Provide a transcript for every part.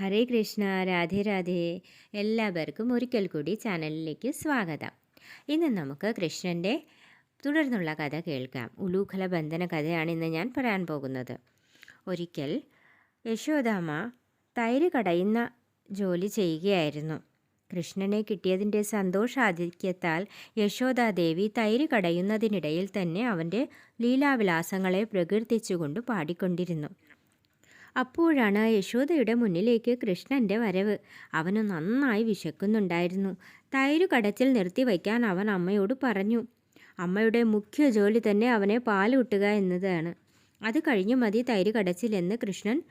ഹരേ കൃഷ്ണ രാധേ രാധേ. എല്ലാവർക്കും ഒരിക്കൽ കൂടി ചാനലിലേക്ക് സ്വാഗതം. ഇന്ന് നമുക്ക് കൃഷ്ണന്റെ തുടർന്നുള്ള കഥ കേൾക്കാം. ഉലൂഖല ബന്ധന കഥയാണ് ഇന്ന് ഞാൻ പറയാൻ പോകുന്നത്. ഒരിക്കൽ യശോദാമ തൈര് കടയുന്ന ജോലി ചെയ്യുകയായിരുന്നു. കൃഷ്ണനെ കിട്ടിയതിന്റെ സന്തോഷാധിക്യത്താൽ യശോദാദേവി തൈര് കടയുന്നതിനിടയിൽ തന്നെ അവന്റെ ലീലാവിലാസങ്ങളെ പ്രകീർത്തിച്ചുകൊണ്ട് പാടിക്കൊണ്ടിരുന്നു. അപ്പോഴാണ് യശോദയുടെ മുന്നിലേക്ക് കൃഷ്ണന്റെ വരവ്. അവന് നന്നായി വിശക്കുന്നുണ്ടായിരുന്നു. തൈര് കടച്ചിൽ നിർത്തി വയ്ക്കാൻ അവൻ അമ്മയോട് പറഞ്ഞു അമ്മയുടെ മുഖ്യ ജോലി തന്നെ അവനെ പാൽ പാലൂട്ടുക എന്നതാണ്. അത് കഴിഞ്ഞു മതി തൈര് കടച്ചിലെന്ന് കൃഷ്ണൻ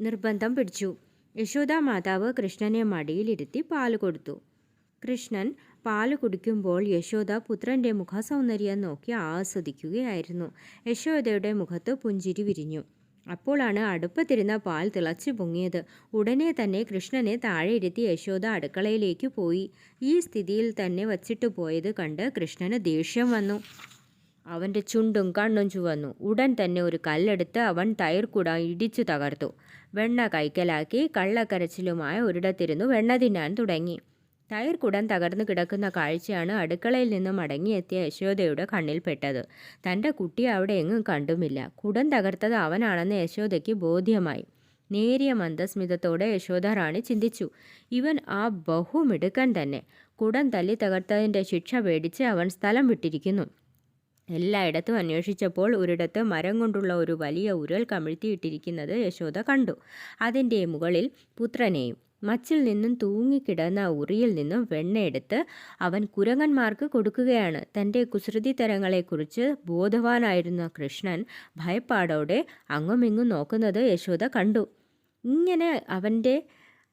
നിർബന്ധം പിടിച്ചു. യശോദ മാതാവ് കൃഷ്ണനെ മടിയിലിരുത്തി പാൽ കൊടുത്തു. കൃഷ്ണൻ പാൽ കുടിക്കുമ്പോൾ യശോദ പുത്രന്റെ മുഖസൗന്ദര്യം നോക്കി ആസ്വദിക്കുകയായിരുന്നു. യശോദയുടെ മുഖത്ത് പുഞ്ചിരി വിരിഞ്ഞു. അപ്പോഴാണ് അടുപ്പത്തിരുന്ന പാൽ തിളച്ചു പൊങ്ങിയത്. ഉടനെ തന്നെ കൃഷ്ണനെ താഴെ ഇരുത്തി യശോദ അടുക്കളയിലേക്ക് പോയി. ഈ സ്ഥിതിയിൽ തന്നെ വച്ചിട്ട് പോയത് കണ്ട് കൃഷ്ണന് ദേഷ്യം വന്നു. അവന്റെ ചുണ്ടും കണ്ണും ചുവന്നു. ഉടൻ തന്നെ ഒരു കല്ലെടുത്ത് അവൻ തൈർക്കുട ഇടിച്ചു തകർത്തു. വെണ്ണ കൈക്കലാക്കി കള്ളക്കരച്ചിലുമായ ഒരിടത്തിരുന്നു വെണ്ണ തിന്നാൻ തുടങ്ങി. കുടൻ തകർന്നു കിടക്കുന്ന കാഴ്ചയാണ് അടുക്കളയിൽ നിന്ന് മടങ്ങിയെത്തിയ യശോദയുടെ കണ്ണിൽപ്പെട്ടത്. തന്റെ കുട്ടി അവിടെ എങ്ങും കണ്ടുമില്ല. കുടൻ തകർത്തത് അവനാണെന്ന് യശോദയ്ക്ക് ബോധ്യമായി. നേരിയ മന്ദസ്മിതത്തോടെ യശോദ റാണി ചിന്തിച്ചു. ഇവൻ ആ ബഹുമിടുക്കൻ തന്നെ. കുടൻ തല്ലി തകർത്തതിന്റെ ശിക്ഷ പേടിച്ച് അവൻ സ്ഥലം വിട്ടിരിക്കുന്നു. എല്ലായിടത്തും അന്വേഷിച്ചപ്പോൾ ഒരിടത്ത് മരം കൊണ്ടുള്ള ഒരു വലിയ ഉരൽ കമിഴ്ത്തിയിട്ടിരിക്കുന്നത് യശോദ കണ്ടു. അതിന്റെ മുകളിൽ പുത്രനെയും മച്ചിൽ നിന്നും തൂങ്ങിക്കിടന്ന ഉറിയിൽ നിന്നും വെണ്ണയെടുത്ത് അവൻ കുരങ്ങന്മാർക്ക് കൊടുക്കുകയാണ്. തന്റെ കുസൃതിത്തരങ്ങളെക്കുറിച്ച് ബോധവാനായിരുന്ന കൃഷ്ണൻ ഭയപ്പാടോടെ അങ്ങുമിങ്ങും നോക്കുന്നത് യശോദ കണ്ടു. ഇങ്ങനെ അവന്റെ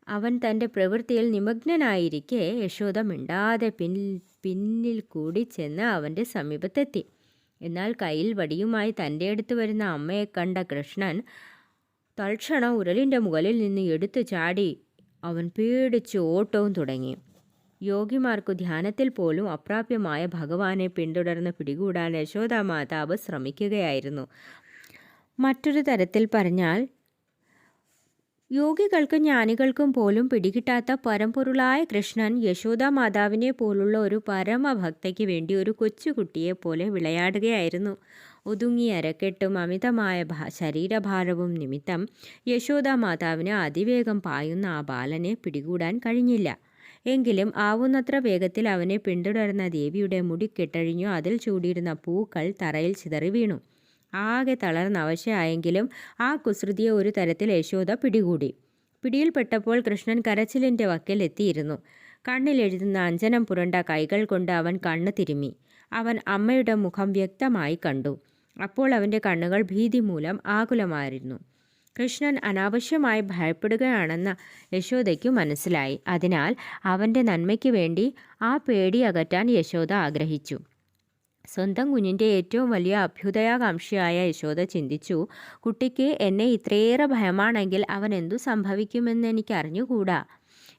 അവൻ തന്റെ പ്രവൃത്തിയിൽ നിമഗ്നനായിരിക്കെ യശോദ മിണ്ടാതെ പിൻ പിന്നിൽ കൂടി ചെന്ന് അവന്റെ സമീപത്തെത്തി. എന്നാൽ കയ്യിൽ വടിയുമായി തന്റെ അടുത്ത് വരുന്ന അമ്മയെ കണ്ട കൃഷ്ണൻ തൽക്ഷണം ഉരലിന്റെ മുകളിൽ നിന്ന് എടുത്തു ചാടി അവൻ പേടിച്ച് ഓട്ടവും തുടങ്ങി. യോഗിമാർക്കു ധ്യാനത്തിൽ പോലും അപ്രാപ്യമായ ഭഗവാനെ പിന്തുടർന്ന് പിടികൂടാൻ യശോദാ മാതാവ് ശ്രമിക്കുകയായിരുന്നു. മറ്റൊരു തരത്തിൽ പറഞ്ഞാൽ യോഗികൾക്കും ജ്ഞാനികൾക്കും പോലും പിടികിട്ടാത്ത പരമ്പൊരുളായ കൃഷ്ണൻ യശോദാ മാതാവിനെ പോലുള്ള ഒരു പരമഭക്തയ്ക്ക് വേണ്ടി ഒരു കൊച്ചുകുട്ടിയെ പോലെ വിളയാടുകയായിരുന്നു. ഒതുങ്ങിയ അരക്കെട്ടും അമിതമായ ശരീരഭാരവും നിമിത്തം യശോദ മാതാവിന് അതിവേഗം പായുന്ന ആ ബാലനെ പിടികൂടാൻ കഴിഞ്ഞില്ല. എങ്കിലും ആവുന്നത്ര വേഗത്തിൽ അവനെ പിന്തുടർന്ന ദേവിയുടെ മുടി കെട്ടഴിഞ്ഞു അതിൽ ചൂടിയിരുന്ന പൂക്കൾ തറയിൽ ചിതറി വീണു. ആകെ തളർന്ന അവശയായെങ്കിലും ആ കുസൃതിയെ ഒരു തരത്തിൽ യശോദ പിടികൂടി. പിടിയിൽപ്പെട്ടപ്പോൾ കൃഷ്ണൻ കരച്ചിലിന്റെ വക്കൽ എത്തിയിരുന്നു. കണ്ണിലെഴുതുന്ന അഞ്ജനം പുരണ്ട കൈകൾ കൊണ്ട് അവൻ കണ്ണ് തിരുമ്മി. അവൻ അമ്മയുടെ മുഖം വ്യക്തമായി കണ്ടു. അപ്പോൾ അവന്റെ കണ്ണുകൾ ഭീതി മൂലം ആകുലമായിരുന്നു. കൃഷ്ണൻ അനാവശ്യമായി ഭയപ്പെടുകയാണെന്ന് യശോദയ്ക്കു മനസ്സിലായി. അതിനാൽ അവന്റെ നന്മയ്ക്ക് വേണ്ടി ആ പേടി അകറ്റാൻ യശോദ ആഗ്രഹിച്ചു. സ്വന്തം കുഞ്ഞിന്റെ ഏറ്റവും വലിയ അഭ്യുദയാകാംക്ഷിയായ യശോദ ചിന്തിച്ചു കുട്ടിക്ക് എന്നെ ഇത്രയേറെ ഭയമാണെങ്കിൽ അവൻ എന്തു സംഭവിക്കുമെന്ന് എനിക്ക് അറിഞ്ഞുകൂടാ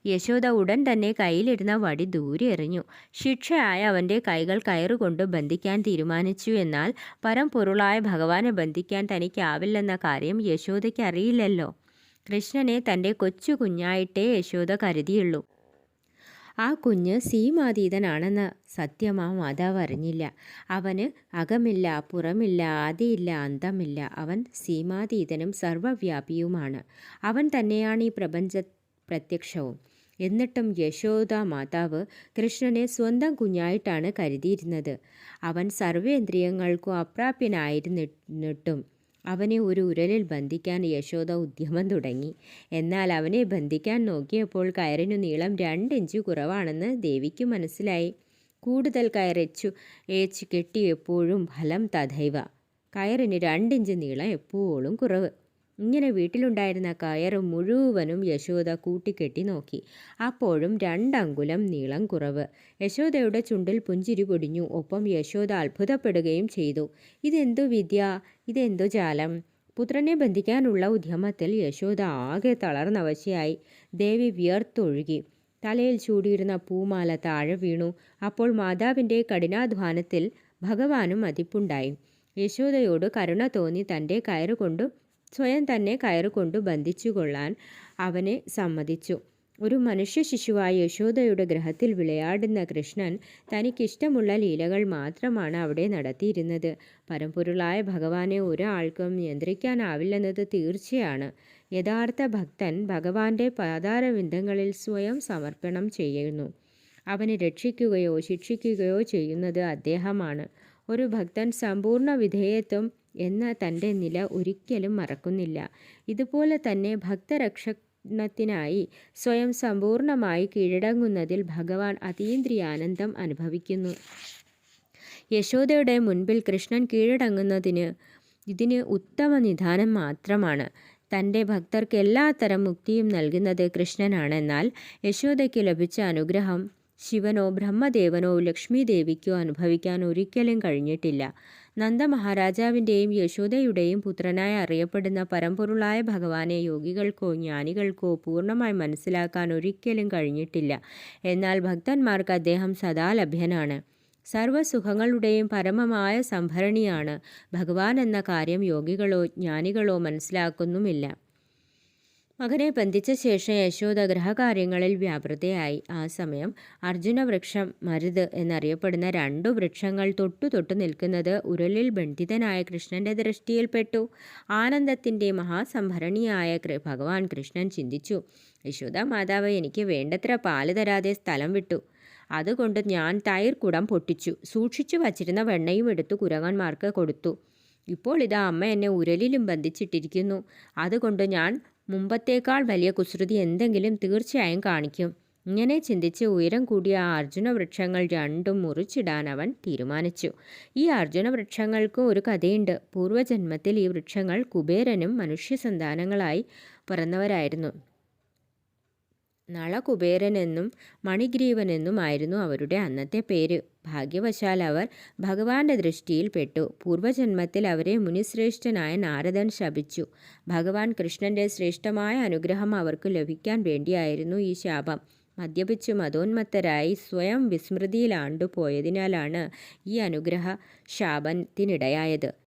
യശോദ ഉടൻ തന്നെ കയ്യിലിരുന്ന വടി ദൂരെ എറിഞ്ഞു. ശിക്ഷയായ അവന്റെ കൈകൾ കയറുകൊണ്ട് ബന്ധിക്കാൻ തീരുമാനിച്ചു എന്നാൽ പരംപൊരുളായ ഭഗവാനെ ബന്ധിക്കാൻ തനിക്കാവില്ലെന്ന കാര്യം യശോദയ്ക്ക് അറിയില്ലല്ലോ. കൃഷ്ണനെ തന്റെ കൊച്ചു കുഞ്ഞായിട്ടേ യശോദ കരുതിയുള്ളൂ. ആ കുഞ്ഞ് സീമാതീതനാണെന്ന് സത്യം ആ മാതാവ് അറിഞ്ഞില്ല. അവന് അകമില്ല പുറമില്ല ആദിയില്ല അന്തമില്ല. അവൻ സീമാതീതനും സർവവ്യാപിയുമാണ്. അവൻ തന്നെയാണ് ഈ പ്രപഞ്ച പ്രത്യക്ഷവും. എന്നിട്ടും യശോദ മാതാവ് കൃഷ്ണനെ സ്വന്തം കുഞ്ഞായിട്ടാണ് കരുതിയിരുന്നത്. അവൻ സർവേന്ദ്രിയങ്ങൾക്കും അപ്രാപ്യനായിരുന്നിട്ടും അവനെ ഒരു ഉരലിൽ ബന്ധിക്കാൻ യശോദ ഉദ്യമം തുടങ്ങി. എന്നാൽ അവനെ ബന്ധിക്കാൻ നോക്കിയപ്പോൾ കയറിനു നീളം രണ്ടിഞ്ച് കുറവാണെന്ന് ദേവിക്ക് മനസ്സിലായി. കൂടുതൽ കയറച്ചു ഏച്ച് കെട്ടിയെപ്പോഴും ഫലം തഥൈവ. കയറിന് രണ്ടിഞ്ച് നീളം എപ്പോഴും കുറവ്. ഇങ്ങനെ വീട്ടിലുണ്ടായിരുന്ന കയറ് മുഴുവനും യശോദ കൂട്ടിക്കെട്ടി നോക്കി. അപ്പോഴും രണ്ടങ്കുലം നീളം കുറവ്. യശോദയുടെ ചുണ്ടിൽ പുഞ്ചിരി പൊടിഞ്ഞു. ഒപ്പം യശോദ അത്ഭുതപ്പെടുകയും ചെയ്തു. ഇതെന്തു വിദ്യ? ഇതെന്തു ജാലം? പുത്രനെ ബന്ധിക്കാനുള്ള ഉദ്യമത്തിൽ യശോദ ആകെ തളർന്നവശയായി. ദേവി വിയർത്തൊഴുകി. തലയിൽ ചൂടിയിരുന്ന പൂമാല താഴെ വീണു. അപ്പോൾ മാതാവിന്റെ കഠിനാധ്വാനത്തിൽ ഭഗവാനും മതിപ്പുണ്ടായി. യശോദയോട് കരുണ തോന്നി തന്റെ കയറുകൊണ്ടു സ്വയം തന്നെ കയറുകൊണ്ട് ബന്ധിച്ചു കൊള്ളാൻ അവനെ സമ്മതിച്ചു. ഒരു മനുഷ്യ ശിശുവായ യശോദയുടെ ഗ്രഹത്തിൽ വിളയാടുന്ന കൃഷ്ണൻ തനിക്കിഷ്ടമുള്ള ലീലകൾ മാത്രമാണ് അവിടെ നടത്തിയിരുന്നത്. പരമ്പൊരുളായ ഭഗവാനെ ഒരാൾക്കും നിയന്ത്രിക്കാനാവില്ലെന്നത് തീർച്ചയാണ്. യഥാർത്ഥ ഭക്തൻ ഭഗവാന്റെ പാതാരവിന്ദങ്ങളിൽ സ്വയം സമർപ്പണം ചെയ്യുന്നു. അവനെ രക്ഷിക്കുകയോ ശിക്ഷിക്കുകയോ ചെയ്യുന്നത് അദ്ദേഹമാണ്. ഒരു ഭക്തൻ സമ്പൂർണ വിധേയത്വം എന്ന തന്റെ നില ഒരിക്കലും മറക്കുന്നില്ല. ഇതുപോലെ തന്നെ ഭക്തരക്ഷണത്തിനായി സ്വയം സമ്പൂർണമായി കീഴടങ്ങുന്നതിൽ ഭഗവാൻ അതീന്ദ്രിയാനന്ദം അനുഭവിക്കുന്നു. യശോദയുടെ മുൻപിൽ കൃഷ്ണൻ കീഴടങ്ങുന്നതിന് ഇതിന് ഉത്തമ നിദാനം മാത്രമാണ്. തന്റെ ഭക്തർക്ക് എല്ലാത്തരം മുക്തിയും നൽകുന്നത് കൃഷ്ണനാണെന്നാൽ യശോദയ്ക്ക് ലഭിച്ച അനുഗ്രഹം ശിവനോ ബ്രഹ്മദേവനോ ലക്ഷ്മി ദേവിക്കോ അനുഭവിക്കാൻ ഒരിക്കലും കഴിഞ്ഞിട്ടില്ല. നന്ദ മഹാരാജാവിന്റെയും യശോദയുടെയും പുത്രനായി അറിയപ്പെടുന്ന പരമ്പൊരുളായ ഭഗവാനെ യോഗികൾക്കോ ജ്ഞാനികൾക്കോ പൂർണമായി മനസ്സിലാക്കാൻ ഒരിക്കലും കഴിഞ്ഞിട്ടില്ല. എന്നാൽ ഭക്തന്മാർക്ക് അദ്ദേഹം സദാ ലഭ്യനാണ്. സർവസുഖങ്ങളുടെയും പരമമായ സംഭരണിയാണ്. ഭഗവാൻ എന്ന കാര്യം യോഗികളോ ജ്ഞാനികളോ മനസ്സിലാക്കുന്നുമില്ല. മകനെ ബന്ധിച്ച ശേഷം യശോദ ഗ്രഹകാര്യങ്ങളിൽ വ്യാപൃതയായി. ആ സമയം അർജുന വൃക്ഷം മരുത് എന്നറിയപ്പെടുന്ന രണ്ടു വൃക്ഷങ്ങൾ തൊട്ടു തൊട്ടു നിൽക്കുന്നത് ഉരലിൽ ബന്ധിതനായ കൃഷ്ണന്റെ ദൃഷ്ടിയിൽപ്പെട്ടു. ആനന്ദത്തിന്റെ മഹാസംഭരണിയായ ഭഗവാൻ കൃഷ്ണൻ ചിന്തിച്ചു യശോദ മാതാവ് എനിക്ക് വേണ്ടത്ര പാൽ തരാതെ സ്ഥലം വിട്ടു. അതുകൊണ്ട് ഞാൻ തൈർ കുടം പൊട്ടിച്ചു. സൂക്ഷിച്ചു വച്ചിരുന്ന വെണ്ണയും എടുത്തു കുരങ്ങന്മാർക്ക് കൊടുത്തു. ഇപ്പോൾ ഇതാ അമ്മ എന്നെ ഉരലിലും ബന്ധിച്ചിട്ടിരിക്കുന്നു. അതുകൊണ്ട് ഞാൻ മുമ്പത്തേക്കാൾ വലിയ കുസൃതി എന്തെങ്കിലും തീർച്ചയായും കാണിക്കും. ഇങ്ങനെ ചിന്തിച്ച് ഉയരം കൂടിയ അർജുന വൃക്ഷങ്ങൾ രണ്ടും മുറിച്ചിടാൻ അവൻ തീരുമാനിച്ചു. ഈ അർജുന വൃക്ഷങ്ങൾക്ക് ഒരു കഥയുണ്ട്. പൂർവജന്മത്തിൽ ഈ വൃക്ഷങ്ങൾ കുബേരനും മനുഷ്യ സന്താനങ്ങളായി പിറന്നവരായിരുന്നു. നളകുബേരനെന്നും മണിഗ്രീവനെന്നുമായിരുന്നു അവരുടെ അന്നത്തെ പേര്. ഭാഗ്യവശാൽ അവർ ഭഗവാന്റെ ദൃഷ്ടിയിൽ പെട്ടു. പൂർവജന്മത്തിൽ അവരെ മുനിശ്രേഷ്ഠനായ നാരദൻ ശപിച്ചു. ഭഗവാൻ കൃഷ്ണന്റെ ശ്രേഷ്ഠമായ അനുഗ്രഹം അവർക്ക് ലഭിക്കാൻ വേണ്ടിയായിരുന്നു ഈ ശാപം. മദ്യപിച്ചു മതോന്മത്തരായി സ്വയം വിസ്മൃതിയിലാണ്ടുപോയതിനാലാണ് ഈ അനുഗ്രഹ ശാപത്തിനിടയായത്.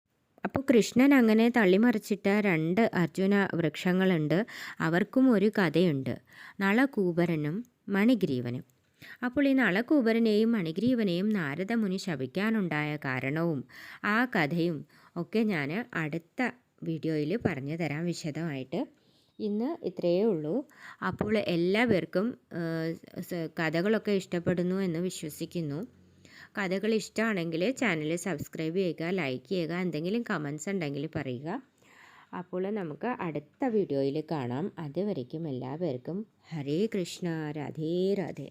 അപ്പോൾ കൃഷ്ണൻ അങ്ങനെ തള്ളിമറിച്ചിട്ട രണ്ട് അർജുന വൃക്ഷങ്ങളുണ്ട്. അവർക്കും ഒരു കഥയുണ്ട്. നളകൂപരനും മണിഗ്രീവനും. അപ്പോൾ ഈ നളകൂപരനെയും മണിഗ്രീവനെയും നാരദമുനി ശപിക്കാനുണ്ടായ കാരണവും ആ കഥയും ഒക്കെ ഞാൻ അടുത്ത വീഡിയോയിൽ പറഞ്ഞു തരാം വിശദമായിട്ട്. ഇന്ന് ഇത്രയേ ഉള്ളൂ. അപ്പോൾ എല്ലാവർക്കും കഥകളൊക്കെ ഇഷ്ടപ്പെടുന്നു എന്ന് വിശ്വസിക്കുന്നു. കഥകൾ ഇഷ്ടമാണെങ്കിൽ ചാനൽ സബ്സ്ക്രൈബ് ചെയ്യുക ലൈക്ക് ചെയ്യുക എന്തെങ്കിലും കമൻസ് ഉണ്ടെങ്കിൽ പറയുക. അപ്പോൾ നമുക്ക് അടുത്ത വീഡിയോയിൽ കാണാം. അതുവരയ്ക്കും എല്ലാവർക്കും ഹരേ കൃഷ്ണ രാധേ രാധേ.